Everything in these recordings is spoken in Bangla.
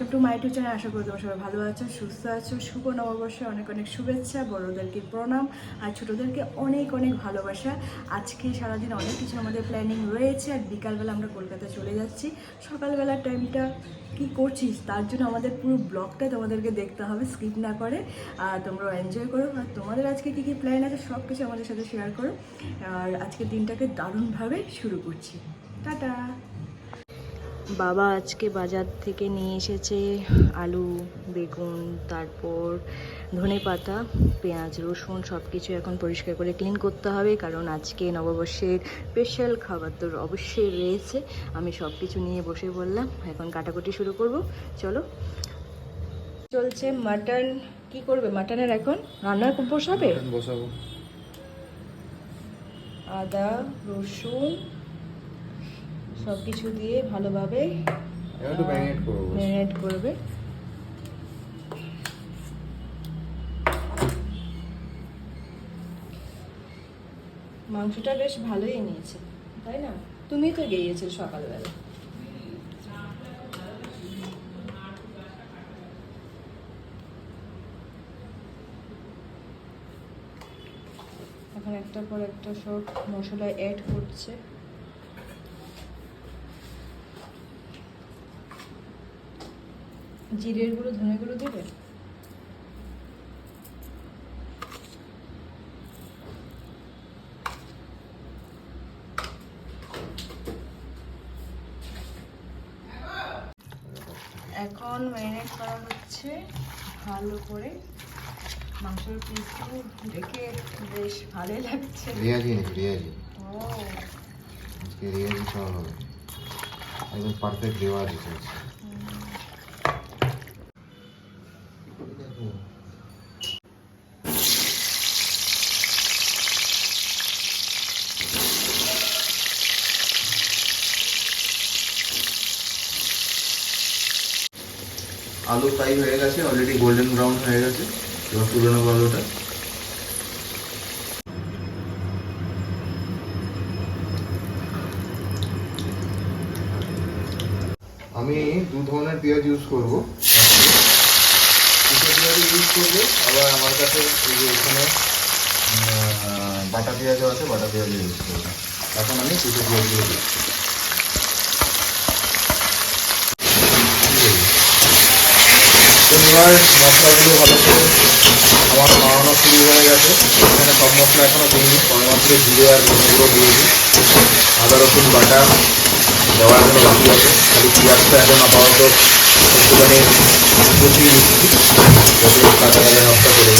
মাইটু চ্যানেল আশা করি তোমরা সবাই ভালো আছো, সুস্থ আছো। শুভ নববর্ষে অনেক অনেক শুভেচ্ছা, বড়োদেরকে প্রণাম আর ছোটোদেরকে অনেক অনেক ভালোবাসা। আজকে সারাদিন অনেক কিছু আমাদের প্ল্যানিং রয়েছে আর বিকালবেলা আমরা কলকাতা চলে যাচ্ছি। সকালবেলার টাইমটা কি করছিস? তার জন্য আমাদের পুরো ব্লগটা তোমাদেরকে দেখতে হবে স্কিপ না করে। আর তোমরা এনজয় করো। আর তোমাদের আজকে কী কী প্ল্যান আছে সব কিছু আমাদের সাথে শেয়ার করো। আর আজকের দিনটাকে দারুণভাবে শুরু করছি। টাটা! বাবা আজকে বাজার থেকে নিয়ে এসেছে আলু বেগুন তারপর ধনে পাতা পেঁয়াজ রসুন সব কিছু এখন পরিষ্কার করে ক্লিন করতে হবে কারণ আজকে নববর্ষের স্পেশাল খাবার তো অবশ্যই রয়েছে। আমি সব কিছু নিয়ে বসে বললাম এখন কাটাকুটি শুরু করব। চলো। চলছে মাটন কি করবে মাটনের এখন? রান্নার বসাবে বসাবো। আদা রসুন সব কিছু দিয়ে ভালোভাবে। ম্যারিনেট করবে মাংসটা বেশ ভালোই নিয়েছে তাই না? তুমি তো গিয়েছিল সকালবেলা। এখন একটার পর একটা সব মশলা অ্যাড করছে। জিরের গুঁড়ো ধনে গুঁড়ো দেবে? এখন ম্যারিনেট করা হচ্ছে ভালো করে। মাংসের পিসগুলো দেখে বেশ ভালোই লাগছে। রিয়াজি রিয়াজি। ও। আজকে রিয়াজি খাওয়া হবে। একদম পারফেক্ট রেওয়াজ এসেছে আলু ফ্রাই হয়ে গেছে অলরেডি গোল্ডেন ব্রাউন হয়ে গেছে, এবার তুলে নেব আলুটা আমি দু ধরনের পেঁয়াজ ইউজ করব। পেঁয়াজ ইউজ করব আবার আমার কাছে এই যে এখানে বাটা পেঁয়াজও আছে, বাটা পেঁয়াজ ইউজ করব। এখন আমি দুটো দিচ্ছি। এবার মশলাগুলো ভালো করে আমার মারানো শুরু হয়ে গেছে, এখানে সব মশলা এখনও দিইনি সবেমাত্র জিরে আর ধনেগুলো দিয়েছি আদা, রসুন, বাটা দেওয়ার এখনও বাকি আছে, খালি পেঁয়াজটা এখন আপাতত একটুখানি কচিয়ে দিচ্ছি যাতে কাঁচা কাঁচা করে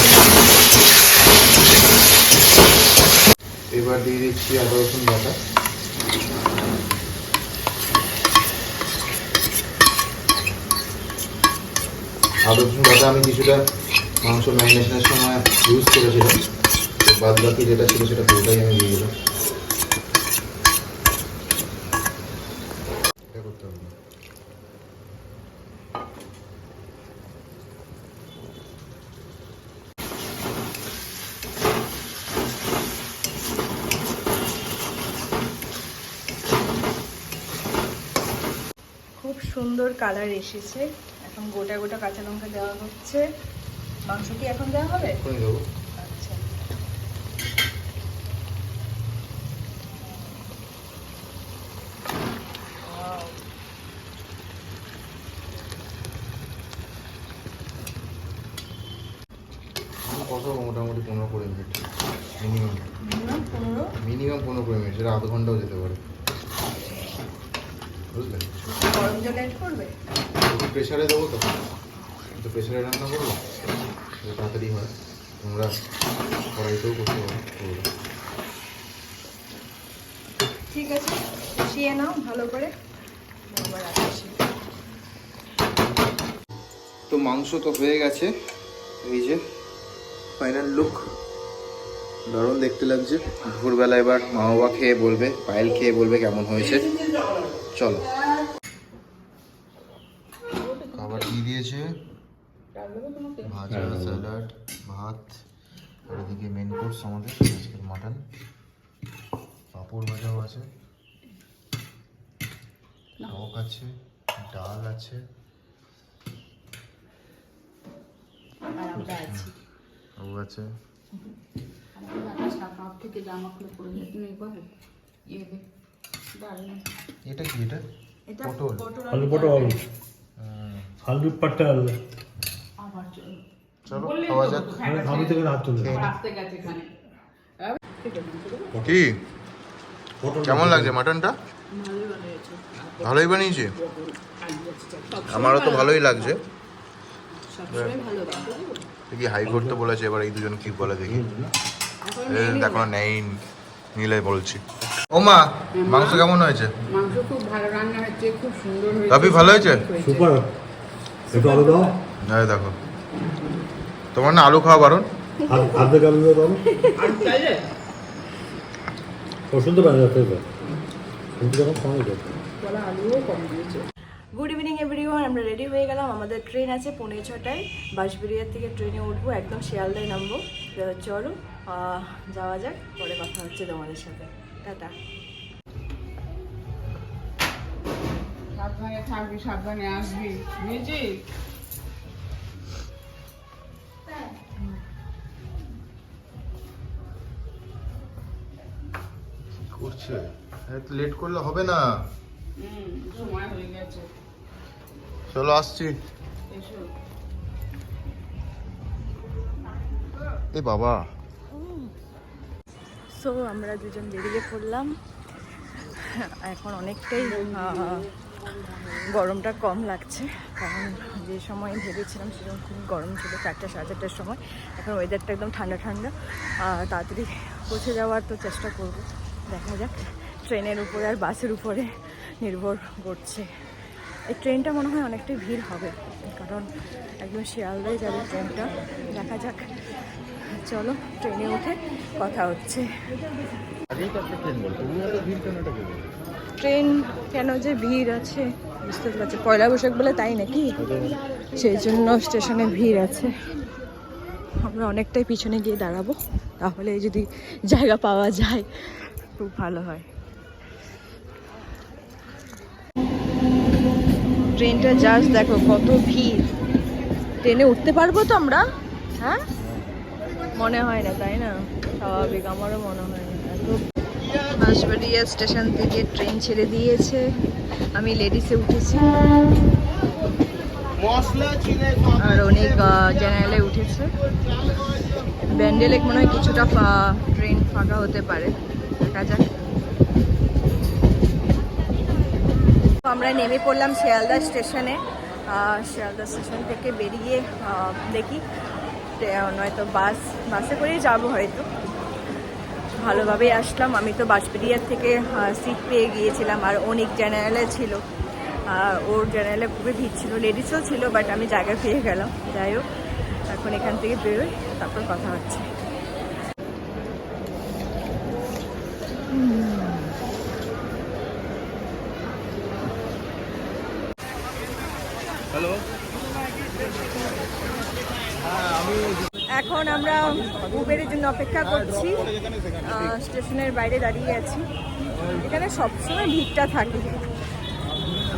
এবার দিয়ে দিচ্ছি আদা, রসুন, বাটা। আদা রসুন বাটা আমি কিছুটা মাংস ম্যারিনেশনের সময় ইউজ করেছিলাম। বাদ বাকি যেটা ছিল সেটা পুরোটাই আমি দিয়ে দিলাম। সুন্দর কালার এসেছে। এখন গোটা গোটা কাঁচা লঙ্কা দেওয়া হচ্ছে। মাংস কি এখন দেওয়া হবে? আচ্ছা। কষাবো মোটামুটি পনেরো কুড়ি মিনিট? মিনিমাম। মিনিমাম পনেরো? কুড়ি মিনিট সেটা আধ ঘন্টাও যেতে পারে। বুঝলে গরম জল অ্যাড করবে? প্রেশারে দেবো তো। একটু প্রেশারে রান্না করব সেটা তাড়াতাড়ি হয়। তোমরা কড়াইতেও করতে পারো ঠিক আছে কষিয়ে নাও ভালো করে। আবার আসছি তো মাংস তো হয়ে গেছে এই যে ফাইনাল লুক দারুণ দেখতে লাগছে। ভোরবেলা এবার মা বাবা খেয়ে বলবে পায়েল খেয়ে বলবে কেমন হয়েছে। চলো খাবার দিয়ে দিয়েছে ভাজা স্যালাড ভাত আর এদিকে মেন কোর্স আমাদের আজকের মাটন পাঁপড় ভাজাও আছে টক আছে ডাল আছে। আছি। ও আছে। থেকে জামা খুলে যেত নেই করে ইয়ে এটা কি এটা? এটা পটল। পটল আলু পটল। আলু। পটল চলো খাওয়া যাক। হ্যাঁ, আমি থেকে কি কেমন লাগছে মাটনটা? ভালোই বানিয়েছে। আমারও তো ভালোই লাগছে। দেখি হাই করতে বলেছে এবার এই দুজন কি বলে দেখি। দেখো নেই নিলে বলছি। ও মা মাংস কেমন হয়েছে? মাংস খুব ভালো রান্না হয়েছে খুব সুন্দর হয়েছে। ভালো হয়েছে? সুপার। একটু আলু দাও। দেখো। তোমার না আলু খাওয়া বারণ? আর আলু দিয়েছে। গুড ইভিনিং এভরিওয়ান আমরা রেডি হয়ে গেলাম। আমাদের ট্রেন আছে পৌনে ছটায়। বাঁশবেড়িয়ার থেকে ট্রেনে উঠবো একদম শিয়ালদায় নামবো। চলো আহ, যাওয়া যাক। পরে কথা হচ্ছে তোমাদের সাথে। টাটা। সাবধানে থাকবি সাবধানে আসবি। বুঝেছি করছে এত লেট করলে হবে না। হুম সময় হয়ে গেছে। চলো আসছি। এ বাবা। সো আমরা দুজন বেরিয়ে পড়লাম। এখন অনেকটাই গরমটা কম লাগছে। কারণ যে সময় ভেবেছিলাম সেরকম খুব গরম ছিল চারটা সাড়ে চারটার সময়। এখন ওয়েদারটা একদম ঠান্ডা ঠান্ডা। আর তাড়াতাড়ি পৌঁছে যাওয়ার তো চেষ্টা করব। দেখা যাক। ট্রেনের উপরে আর বাসের উপরে নির্ভর করছে। এই ট্রেনটা মনে হয় অনেকটাই ভিড় হবে কারণ একদম শিয়ালদায় যাবে ট্রেনটা। দেখা যাক। চলো ট্রেনে উঠে কথা হচ্ছে। ট্রেন কেন যে ভিড় আছে বুঝতে পারছি। পয়লা বৈশাখ বলে তাই নাকি? সেই জন্য স্টেশনে ভিড় আছে। আমরা অনেকটাই পিছনে গিয়ে দাঁড়াবো। তাহলে যদি জায়গা পাওয়া যায় খুব ভালো হয়। ট্রেনটা জাস্ট দেখো কত ভিড়। ট্রেনে উঠতে পারব তো আমরা? হ্যাঁ? মনে হয় না তাই না? স্বাভাবিক আমারও মনে হয় না। এত বাঁশবাড়িয়া স্টেশন থেকে ট্রেন ছেড়ে দিয়েছে। আমি লেডিসে উঠেছি। আর অনেক জেনারেলে উঠেছে। ব্যান্ডেলে মনে হয় কিছুটা ট্রেন ফাঁকা হতে পারে। দেখা যাক। আমরা নেমে পড়লাম শিয়ালদা স্টেশনে। শিয়ালদা স্টেশন থেকে বেরিয়ে দেখি নয়তো বাস, বাসে করেই যাব হয়তো। ভালোভাবেই আসলাম। আমি তো বাঁশবেড়িয়ার থেকে সিট পেয়ে গিয়েছিলাম। আর অনেক জেনারেলে ছিল। ওর জেনারেলে খুবই ভিড় ছিল। লেডিসও ছিল বাট আমি জায়গা পেয়ে গেলাম। যাই হোক, এখন এখান থেকে বেরোই, তারপর কথা হচ্ছে। এখন আমরা উবেরের জন্য অপেক্ষা করছি। স্টেশনের বাইরে দাঁড়িয়ে আছি। এখানে সবসময় ভিড়টা থাকে।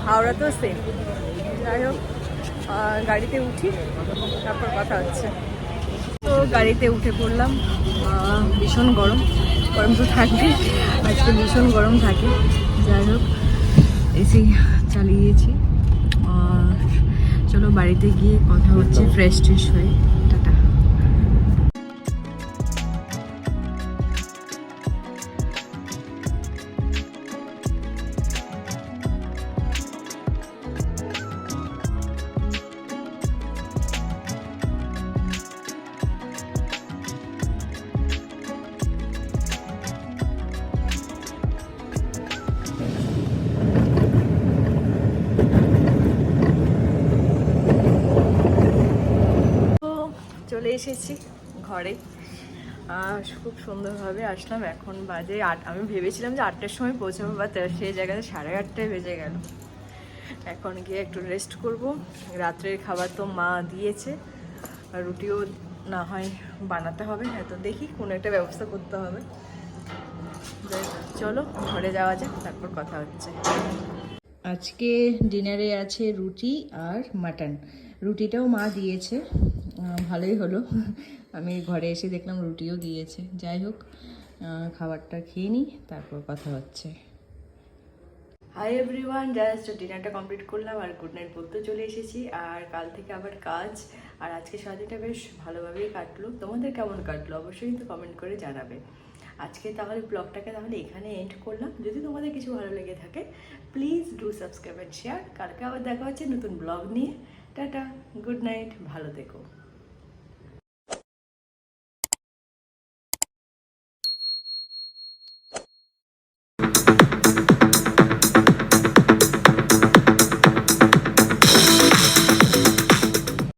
হাওড়া তো সেম যাই হোক গাড়িতে উঠি, তারপর কথা হচ্ছে। তো গাড়িতে উঠে পড়লাম। ভীষণ গরম। গরম তো থাকবে আজকে ভীষণ গরম থাকে। যাই হোক এসি চালিয়েছি। আর চলো বাড়িতে গিয়ে কথা হচ্ছে ফ্রেশ ট্রেশ হয়ে। চলে এসেছি ঘরে। খুব সুন্দরভাবে আসলাম। এখন বাজে আট, আমি ভেবেছিলাম যে আটটার সময় পৌঁছাবো বা সেই জায়গাতে সাড়ে আটটায় বেজে গেল। এখন গিয়ে একটু রেস্ট করব। রাত্রের খাবার তো মা দিয়েছে। রুটিও না হয় বানাতে হবে হ্যাঁ তো দেখি কোনো একটা ব্যবস্থা করতে হবে। চলো, ঘরে যাওয়া যাক, তারপর কথা হচ্ছে। আজকে ডিনারে আছে রুটি আর মাটন রুটিটাও মা দিয়েছে। ভালোই হলো। আমি ঘরে এসে দেখলাম রুটিও দিয়েছে যাই হোক খাবারটা খেয়ে নিই, তারপর কথা হচ্ছে। হাই এভরিওয়ান জাস্ট ডিনারটা কমপ্লিট করলাম আর গুড নাইট বলতে চলে এসেছি। আর কাল থেকে আবার কাজ। আর আজকে সারাদিনটা বেশ ভালোভাবেই কাটলো। তোমাদের কেমন কাটলো? অবশ্যই কিন্তু কমেন্ট করে জানাবে। আজকে তাহলে ব্লগটাকে তাহলে এখানে এন্ড করলাম। যদি তোমাদের কিছু ভালো লেগে থাকে please do subscribe and share কালকে আবার দেখা হচ্ছে নতুন ব্লগ নিয়ে। টাটা গুড নাইট ভালো থেকো।